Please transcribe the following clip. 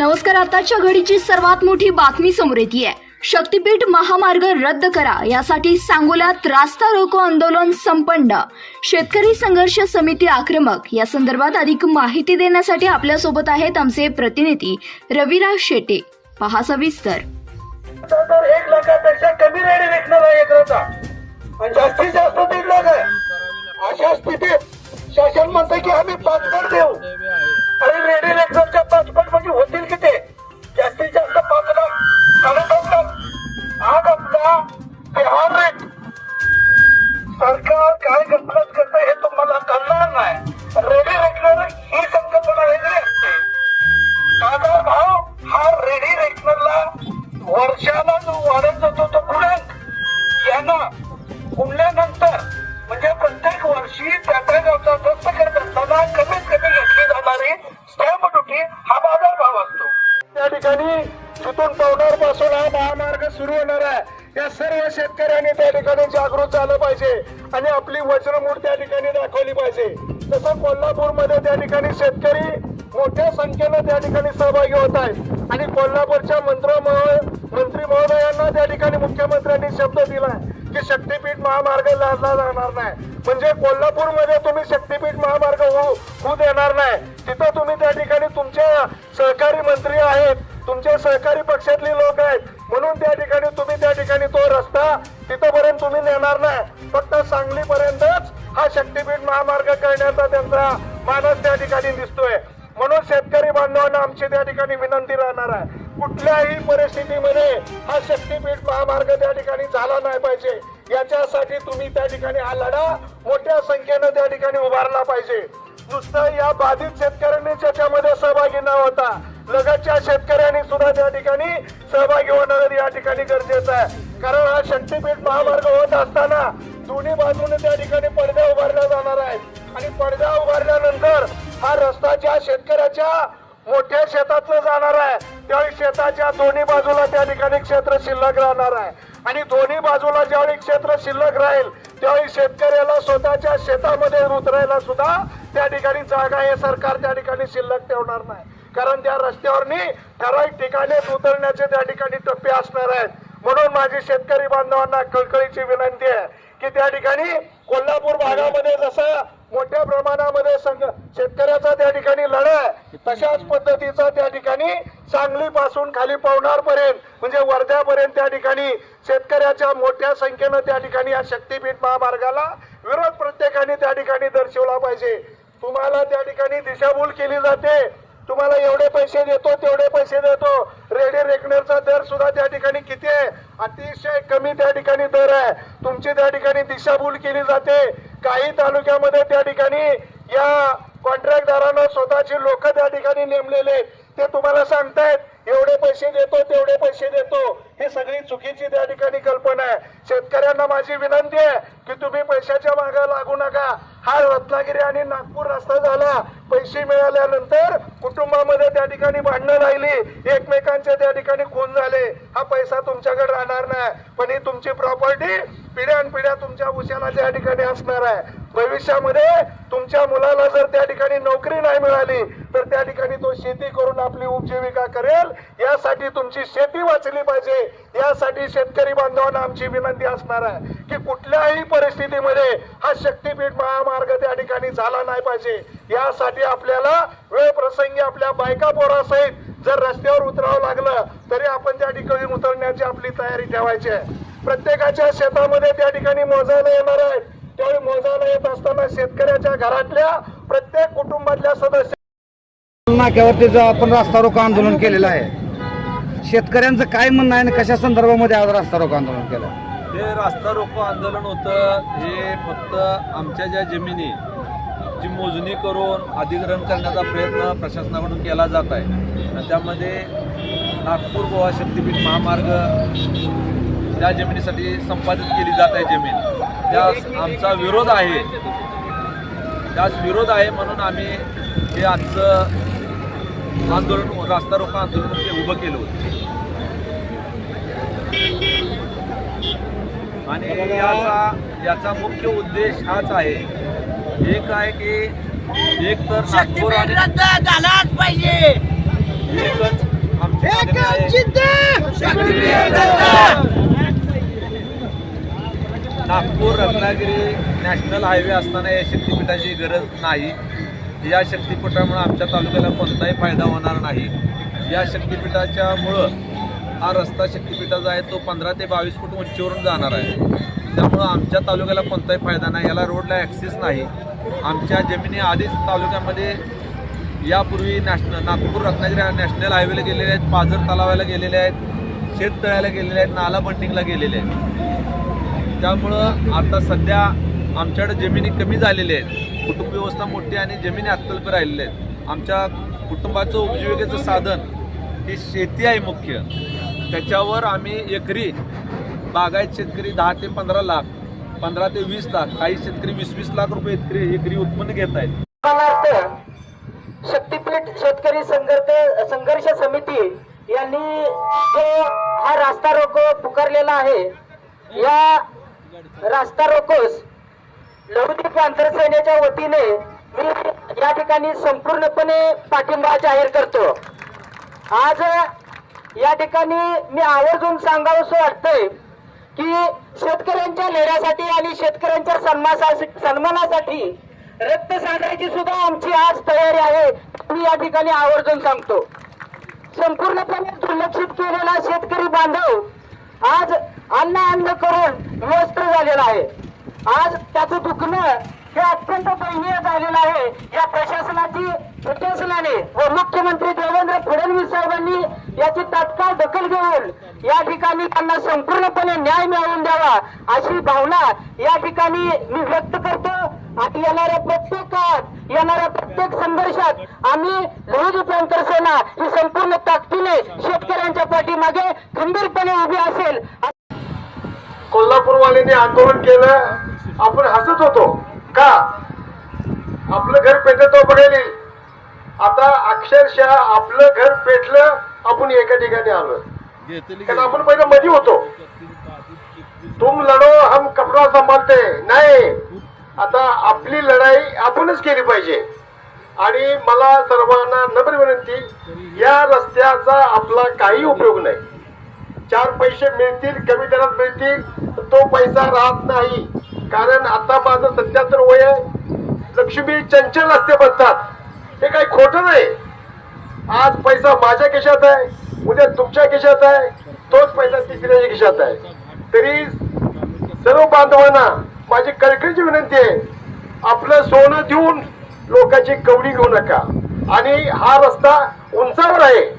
नमस्कार आताच्या घडीची सर्वात मोठी बातमी समोर येते शक्तीपीठ महामार्ग रद्द करा यासाठी सांगोल्यात रास्ता रोको आंदोलन संपन्न. शेतकरी संघर्ष समिती आक्रमक या संदर्भात अधिक माहिती देण्यासाठी आपल्यासोबत आहेत आमचे प्रतिनिधी रविराज शेटे पहा सविस्तर. एक लाखापेक्षा कमी रेडी विकणार आहे एकराचा आणि जास्तीत जास्त दीड लाख आहे. अशा स्थितीत शासन म्हणतं की आम्ही पाचपट देऊ. अरे रेडी लेक्चरच्या पाचपट म्हणजे होतील किती? जास्तीत जास्त पाच लाख साडेपाच लाख. आज आपला बिहार रेट सरकार काय गणपत करतं हे तुम्हाला कळणार नाही. रेडी रेकनर ही संकल्पना वेगळी असते. बाजार भाव हा रेडी रेकनरला वर्षाला जो वाढत पवनारपासून हा महामार्ग सुरू होणार आहे. या सर्व शेतकऱ्यांनी त्या ठिकाणी जागृत झालं पाहिजे आणि आपली वज्रमूठ त्या ठिकाणी दाखवली पाहिजे. तसं कोल्हापूरमध्ये त्या ठिकाणी शेतकरी मोठ्या संख्येनं त्या ठिकाणी सहभागी होत आहेत. आणि कोल्हापूरच्या मंत्र मंत्री महोदयांना त्या ठिकाणी मुख्यमंत्र्यांनी शब्द दिलाय की शक्तीपीठ महामार्ग लादला जाणार नाही. म्हणजे कोल्हापूरमध्ये तुम्ही शक्तीपीठ महामार्ग होऊ होऊ देणार नाही. तिथं तुम्ही त्या ठिकाणी तुमच्या सहकारी मंत्री आहेत. तुमच्या सहकारी पक्षातली लोक आहेत म्हणून त्या ठिकाणी तुम्ही त्या ठिकाणी तो रस्ता तिथपर्यंत तुम्ही नेणार नाही. फक्त सांगलीपर्यंतच हा शक्तीपीठ महामार्ग करण्याचा त्यांचा मानस त्या ठिकाणी दिसतोय. म्हणून शेतकरी बांधवांना आमची त्या ठिकाणी विनंती राहणार आहे. कुठल्याही परिस्थितीमध्ये हा शक्तीपीठ महामार्ग त्या ठिकाणी झाला नाही पाहिजे. याच्यासाठी तुम्ही त्या ठिकाणी हा लढा मोठ्या संख्येनं त्या ठिकाणी उभारला पाहिजे. नुसतं या बाधित शेतकऱ्यांनी त्याच्यामध्ये सहभागी न होता. लगतच्या शेतकऱ्यांनी सुद्धा त्या ठिकाणी सहभागी होणं या ठिकाणी गरजेचं आहे. कारण हा शक्तीपीठ महामार्ग होत असताना दोन्ही बाजूने त्या ठिकाणी पडद्या उभारल्या जाणार आहेत. आणि पडद्या उभारल्यानंतर हा रस्ता ज्या शेतकऱ्याच्या मोठ्या शेतातलं जाणार आहे त्यावेळी शेताच्या दोन्ही बाजूला त्या ठिकाणी क्षेत्र शिल्लक राहणार आहे. आणि दोन्ही बाजूला ज्यावेळी क्षेत्र शिल्लक राहील त्यावेळी शेतकऱ्याला स्वतःच्या शेतामध्ये उतरायला सुद्धा त्या ठिकाणी जागा हे सरकार त्या ठिकाणी शिल्लक ठेवणार नाही. कारण त्या रस्त्यावरनी ठराविक ठिकाणी उतरण्याचे त्या ठिकाणी टप्पे असणार आहेत. म्हणून माझी शेतकरी बांधवांना कळकळीची विनंती आहे की त्या ठिकाणी कोल्हापूर भागामध्ये जसं मोठ्या प्रमाणामध्ये शेतकऱ्याचा त्या ठिकाणी लढा आहे तशाच पद्धतीचा त्या ठिकाणी सांगली पासून खाली पवनार पर्यंत म्हणजे वर्ध्यापर्यंत त्या ठिकाणी शेतकऱ्याच्या मोठ्या संख्येनं त्या ठिकाणी या शक्तीपीठ महामार्गाला विरोध प्रत्येकाने त्या ठिकाणी दर्शवला पाहिजे. तुम्हाला त्या ठिकाणी दिशाभूल केली जाते. तुम्हाला एवढे पैसे देतो तेवढे पैसे देतो. रेडी रेकनरचा दर सुद्धा त्या ठिकाणी किती आहे? अतिशय कमी त्या ठिकाणी दर आहे. तुमची त्या ठिकाणी दिशाभूल केली जाते. काही तालुक्यामध्ये त्या ठिकाणी या कॉन्ट्रॅक्टदारानं स्वतःची लोक त्या ठिकाणी नेमलेले ते तुम्हाला सांगतायत. एवढे पैसे देतो तेवढे पैसे देतो. ही सगळी चुकीची त्या ठिकाणी कल्पना आहे. शेतकऱ्यांना माझी विनंती आहे की तुम्ही पैशाच्या मागे लागू नका. हा रत्नागिरी आणि नागपूर रस्ता झाला पैसे मिळाल्यानंतर कुटुंबामध्ये त्या ठिकाणी भांडणं राहिली एकमेकांचे त्या ठिकाणी खून झाले. हा पैसा तुमच्याकडे राहणार नाही. पण ही तुमची प्रॉपर्टी पिढ्यानपिढ्या तुमच्या उशाला त्या ठिकाणी असणार आहे. भविष्यामध्ये तुमच्या मुलाला जर त्या ठिकाणी नोकरी नाही मिळाली तर त्या ठिकाणी तो शेती करून आपली उपजीविका करेल. यासाठी तुमची शेती वाचली पाहिजे. यासाठी शेतकरी बांधवांना आमची विनंती असणार आहे की कुठल्याही परिस्थितीमध्ये हा शक्तीपीठ महामार्ग त्या ठिकाणी झाला नाही पाहिजे. यासाठी आपल्याला वेळ प्रसंगी आपल्या बायका पोरासहित जर रस्त्यावर उतरावं लागलं तरी आपण त्या ठिकाणी उतरण्याची आपली तयारी ठेवायची आहे. प्रत्येकाच्या शेतामध्ये त्या ठिकाणी मोजायला येणार आहे मोजायला येत असताना शेतकऱ्याच्या घरातल्या प्रत्येक कुटुंबातल्या सदस्य नाक्यावरती आपण रास्ता रोको आंदोलन केलेलं आहे शेतकऱ्यांचं काय म्हणणं आहे आणि कशा संदर्भामध्ये आज रास्ता रोको आंदोलन केलं हे रास्ता रोको आंदोलन होतं हे फक्त आमच्या ज्या जमिनी ची मोजणी करून अधिग्रहण करण्याचा प्रयत्न प्रशासनाकडून केला जात आहे. आणि त्यामध्ये नागपूर गोवा शक्तीपीठ महामार्ग त्या जमिनीसाठी संपादित केली जात आहे जमीन त्यास आमचा विरोध आहे त्यास विरोध आहे म्हणून आम्ही हे आजचं आंदोलन रास्ता रोको आंदोलन ते उभं केलं होतं. आणि याचा याचा मुख्य उद्देश हाच आहे एक आहे की एक तर नागपूर आणि झालाच पाहिजे एकच नागपूर रत्नागिरी नॅशनल हायवे असताना या शक्तीपीठाची गरज नाही. या शक्तिपीठामुळं आमच्या तालुक्याला कोणताही फायदा होणार नाही. या शक्तिपीठाच्यामुळं हा रस्ता शक्तीपीठाचा आहे तो पंधरा ते बावीस फूट उंचीवरून जाणार आहे. त्यामुळं आमच्या तालुक्याला कोणताही फायदा नाही. याला रोडला ॲक्सेस नाही. आमच्या जमिनी आधीच तालुक्यामध्ये यापूर्वी नॅशनल नागपूर रत्नागिरी नॅशनल हायवेला गेलेले आहेत पाझर तलावाला गेलेले आहेत शेततळ्याला गेलेले आहेत नाला बंटिंगला गेलेले आहेत. त्यामुळं आता सध्या आमच्याकडे जमिनी कमी झालेल्या आहेत. कुटुंब व्यवस्था मोठी आणि जमिनी अत्यल्प राहिलेल्या आहेत. आमच्या कुटुंबाचं उपजीविकेचं साधन ही शेती आहे मुख्य. त्याच्यावर आम्ही एकरी बागायत शेतकरी दहा ते पंधरा लाख पंधरा ते वीस लाख काही शेतकरी वीस वीस लाख रुपये एकरी एकरी उत्पन्न घेत आहेत. उदाहरणार्थ शक्तीपीठ शेतकरी संघर्ष संघर्ष समिती यांनी जो हा रास्ता रोको पुकारलेला आहे या रास्ता रोकोस. लहुदीप सैन्याच्या वतीने मी या ठिकाणी संपूर्णपणे पाठिंबा जाहीर करतो. आज या ठिकाणी मी आवर्जून सांगावंसं वाटतंय की शेतकऱ्यांच्या लढ्यासाठी आणि शेतकऱ्यांच्या सन्मानासाठी रक्त सांडायची सुद्धा आमची आज तयारी आहे मी या ठिकाणी आवर्जून सांगतो. संपूर्णपणे दुर्लक्षित केलेला शेतकरी बांधव आज अन्न अन्न करून वस्त्र झालेलं आहे. आज त्याचं दुखणं हे अत्यंत दयनीय झालेलं आहे. या प्रशासनाची प्रशासनाने व मुख्यमंत्री देवेंद्र फडणवीस साहेबांनी याची तात्काळ दखल घेऊन या ठिकाणी त्यांना संपूर्णपणे न्याय मिळवून द्यावा अशी भावना या ठिकाणी मी व्यक्त करतो. आणि येणाऱ्या प्रत्येक काळात येणाऱ्या प्रत्येक संघर्षात आम्ही लहुजी सेना ही संपूर्ण ताकदीने शेतकऱ्यांच्या पाठीमागे खंबीरपणे उभी असेल. कोल्हापूरवाल्यांनी आंदोलन केलं. आपण हसत होतो. का? आपलं घर पेटतो बघेल आता अक्षरशः आपलं घर पेटलं आपण एका ठिकाणी आलो कारण आपण पहिलं मधी होतो. तुम लढो हम कपडा सांभाळते नाही. आता आपली लढाई आपणच केली पाहिजे. आणि मला सर्वांना नम्र विनंती या रस्त्याचा आपला काही उपयोग नाही. चार पैसे मिळतील कमी दरात मिळतील तर तो पैसा राहत नाही. कारण आता माझं सत्याहत्तर वय आहे. लक्ष्मी चंचल असते म्हणतात हे काही खोटं नाही. आज पैसा माझ्या खिशात आहे उद्या तुमच्या खिशात आहे तोच पैसा तिसऱ्याच्या खिशात आहे. तरी सर्व बांधवांना माझी कळकळीची विनंती आहे आपलं सोनं देऊन लोकांची कवडी घेऊ नका. आणि हा रस्ता उंचावर आहे.